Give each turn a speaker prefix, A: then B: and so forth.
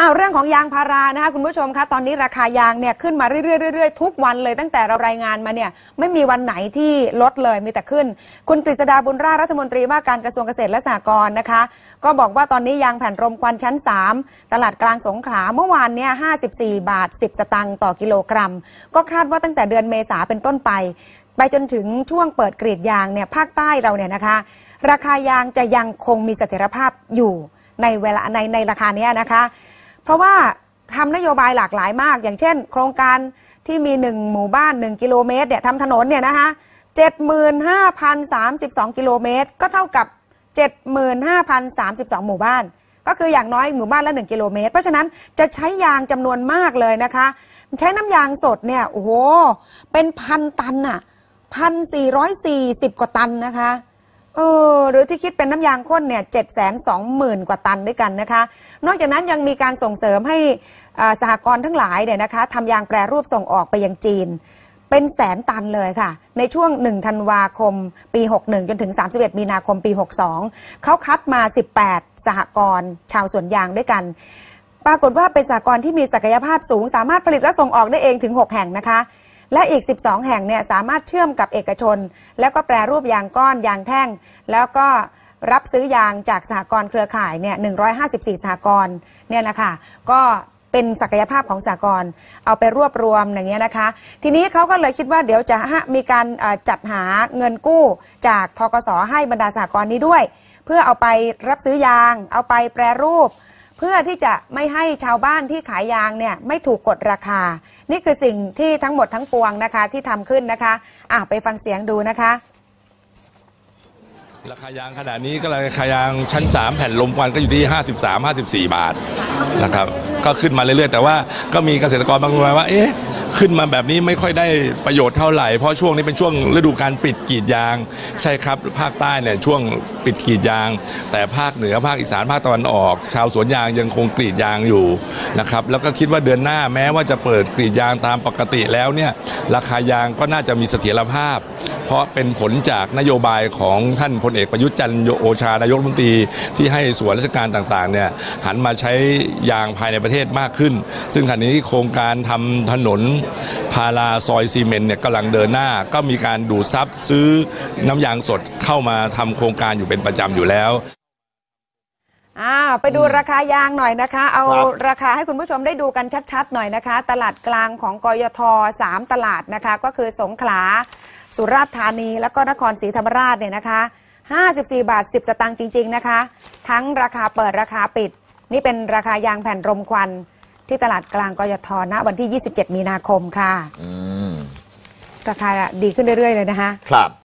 A: อ้าวเรื่องของยางพารานะคะคุณผู้ชมคะตอนนี้ราคายางเนี่ยขึ้นมาเรื่อยๆเรื่อยๆทุกวันเลยตั้งแต่เรารายงานมาเนี่ยไม่มีวันไหนที่ลดเลยมีแต่ขึ้น คุณกฤษดาบุญราชรัฐมนตรีว่าการกระทรวงเกษตรและสหกรณ์นะคะ ก็บอกว่าตอนนี้ยางแผ่นรมควันชั้น 3 ตลาดกลางสงขลาเมื่อวานเนี่ย54 บาท 10 สตางค์ต่อกิโลกรัม ก็คาดว่าตั้งแต่เดือนเมษาเป็นต้นไป ไปจนถึงช่วงเปิดกรีดยางเนี่ยภาคใต้เราเนี่ยนะคะ ราคายางจะยังคงมีเสถียรภาพอยู่ในเวลาในในราคาเนี้ยนะคะ เพราะว่าทำนโยบายหลากหลายมาก อย่างเช่น โครงการที่มี 1 หมู่บ้าน 1 กิโลเมตรเนี่ยทำถนนเนี่ยนะคะ75,032 กิโลเมตร ก็เท่ากับ 75,032 หมู่บ้าน ก็คืออย่างน้อยหมู่บ้านละ 1 กิโลเมตร เพราะฉะนั้นจะใช้ยางจำนวนมากเลยนะคะ ใช้น้ำยางสดเนี่ย โอ้โห เป็นพันตันอะพันสี่ร้อยสี่สิบกว่าตันนะคะ เออหรือที่คิดเป็นน้ำยางข้นเนี่ยเจ็ดแสนสองหมื่นกว่าตันด้วยกันนะคะ นอกจากนั้นยังมีการส่งเสริมให้สหกรณ์ทั้งหลายเนี่ยนะคะทำยางแปรรูปส่งออกไปยังจีน เป็นแสนตันเลยค่ะ ในช่วง 1 ธันวาคม ปี 61 จนถึง 31 มีนาคมปี 62 เขาคัดมา 18 สหกรณ์ชาวสวนยางด้วยกัน ปรากฏว่าเป็นสหกรณ์ที่มีศักยภาพสูง สามารถผลิตและส่งออกได้เองถึง 6 แห่งนะคะ และอีก 12 แห่งเนี่ยสามารถเชื่อมกับเอกชน แล้วก็แปรรูปยางก้อนยางแท่ง แล้วก็รับซื้อยางจากสหกรณ์เครือข่ายเนี่ย 154 สหกรณ์เนี่ยนะคะก็เป็นศักยภาพของสหกรณ์เอาไปรวบรวมอย่างเงี้ยนะคะ ทีนี้เขาก็เลยคิดว่าเดี๋ยวจะมีการจัดหาเงินกู้จากทกสให้บรรดาสหกรณ์นี้ด้วย เพื่อเอาไปรับซื้อยาง เอาไปแปรรูป เพื่อที่จะไม่ให้ชาวบ้านที่ขายยางเนี่ยไม่ถูกกดราคา นี่คือสิ่งที่ทั้งหมดทั้งปวงนะคะที่ทำขึ้นนะคะอะไปฟังเสียงดูนะคะ
B: ราคายางขณะนี้ก็ราคายางชั้น 3 แผ่นลมควันก็อยู่ที่ 53 54 บาทนะครับก็ขึ้นมาเรื่อยๆ แต่ว่าก็มีเกษตรกรบางรายว่าเอ๊ะขึ้นมาแบบนี้ไม่ค่อยได้ประโยชน์เท่าไหร่ เพราะช่วงนี้เป็นช่วงฤดูการปิดกรีดยาง ใช่ครับ ภาคใต้เนี่ยช่วงปิดกรีดยาง แต่ภาคเหนือภาคอีสานภาคตะวันออก ชาวสวนยางยังคงกรีดยางอยู่นะครับแล้วก็คิดว่าเดือนหน้าแม้ว่าจะเปิดกรีดยางตามปกติแล้วเนี่ย ราคายางก็น่าจะมีเสถียรภาพ เพราะเป็นผลจากนโยบายของท่านพลเอกประยุทธ์จันทร์โอชานายกรัฐมนตรีที่ให้ส่วนราชการต่างๆเนี่ยหันมาใช้ยางภายในประเทศมากขึ้น ซึ่งขณะนี้โครงการทำถนนพาราซอยซีเมนต์เนี่ยกำลังเดินหน้า ก็มีการดูดซับซื้อน้ำยางสดเข้ามาทำโครงการอยู่เป็นประจำอยู่แล้ว
A: อ่าไปดูราคายางหน่อยนะคะ เอา
C: ครับ
A: ราคาให้คุณผู้ชมได้ดูกันชัดๆหน่อยนะคะ ตลาดกลางของกยท3ตลาดนะคะ ก็คือสงขลา สุราษฎร์ธานี แล้วก็นครศรีธรรมราชเนี่ยนะคะ 54 บาท 10 สตางค์จริง ๆนะคะ ทั้งราคาเปิดราคาปิด นี่เป็นราคายางแผ่นรมควัน ที่ตลาดกลางกยทณวันที่ 27 มีนาคมค่ะ
C: อืม
A: ราคาดีขึ้นเรื่อยๆเลยนะคะ
C: ครับ